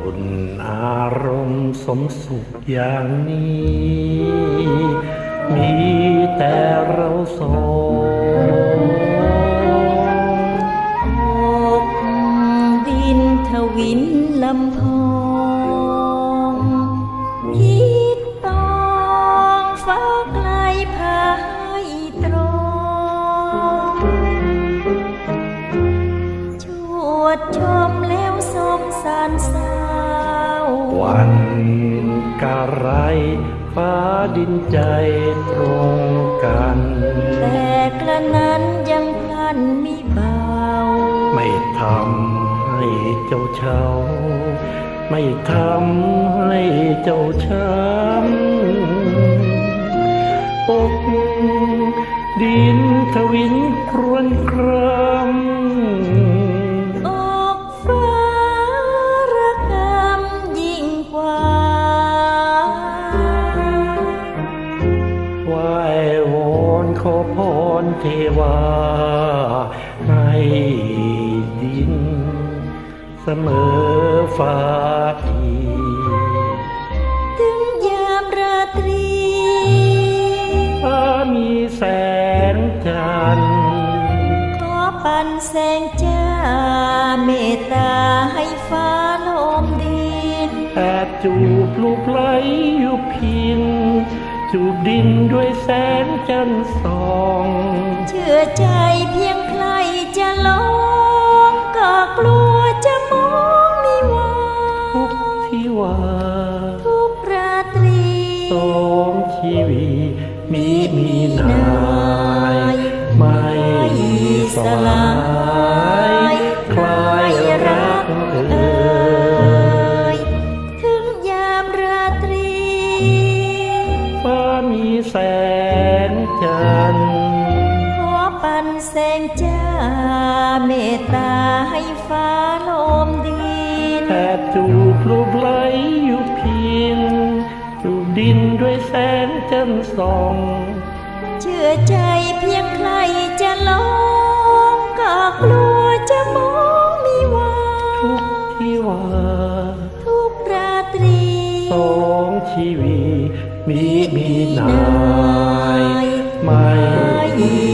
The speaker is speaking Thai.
บุญอารมณ์สมสุขอย่างนี้ มีแต่เราสอง ดชมแล้วสมสารเศร้าวันกะไรฟ้าดินใจตรงกัน แต่กระนั้นยังพลันมิเบา ไม่ทำให้เจ้าเช้า ไม่ทำให้เจ้าช้ำอกดินทวินครวนคราม พรเทวา ให้ดิน เสมอฟ้าทีถึงยามราตรีฟ้ามีแสงจันทร์ขอปันแสงจ้าเมตตาให้ฟ้าลมดินแอบจูบลูกไหลอยู่เพียง จูบดินด้วยแสงจันทร์ส่อง เชื่อใจเพียงใครจะลองก็กลัวจะมองไม่ว่าทุกที่ว่าทุกราตรีสองชีวิตมีมีนา งจันทร์ขอปันแสงจ้าเมตตาให้ฟ้าลมดินแอบจูบลูกไหลอยู่เพียงจูบดินด้วยแสงจันทร์ส่อง เชื่อใจเพียงใครจะลองก็กลัวจะมองไม่ว่าทุกที่ว่าทุกราตรีสองชีวิตมีมีนา mim.